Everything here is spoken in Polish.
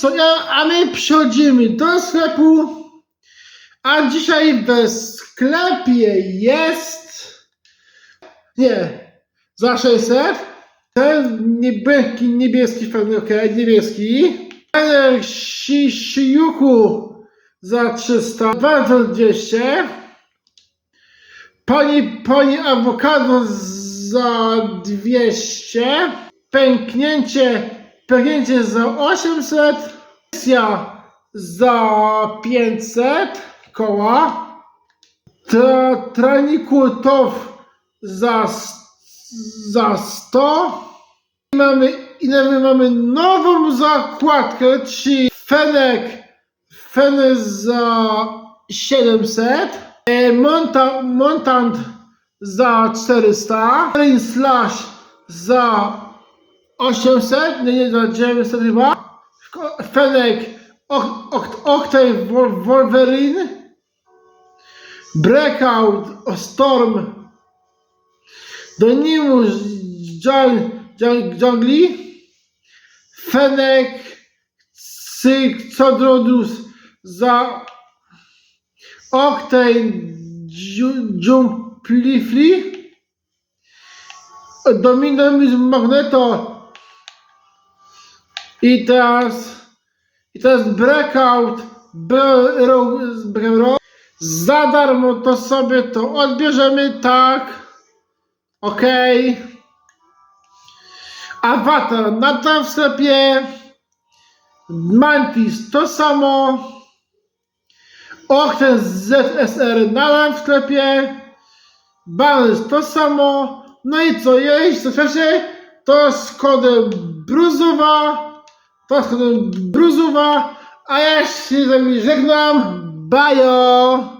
co, a my przechodzimy do sklepu, a dzisiaj w sklepie jest, nie, za 600, ten niebieski, niebieski, okej, niebieski, ten si, sijuku za 300, bardzo 200, pani, pani awokado za 200, pęknięcie, pęknięcie za 800, wersja za 500 koła, tra, traniku tof za, za 100, i mamy, i mamy, mamy nową zakładkę, czyli fenek, fenek za 700, e, monta, montant za 400, Green Slash za 800, nie, nie, 900 chyba, Ko- fenek Ok- Ok- Octave Wol- Wolverine, Breakout Storm, Donimus Jung- Jung- Jungli, Fenek Cyk Codrodus za Octane Ju- Jumplifli, Dominus Magneto i teraz i teraz Breakout. Za darmo to sobie to odbierzemy, tak. Okej. Avatar nadal w sklepie. Mantis to samo. Octen ZSR nadal w sklepie. Balance to samo. No i co, jeśli chcecie, to z kodem Bruzowa. Kodem Bruzowa. A ja się z wami żegnam. Bajo!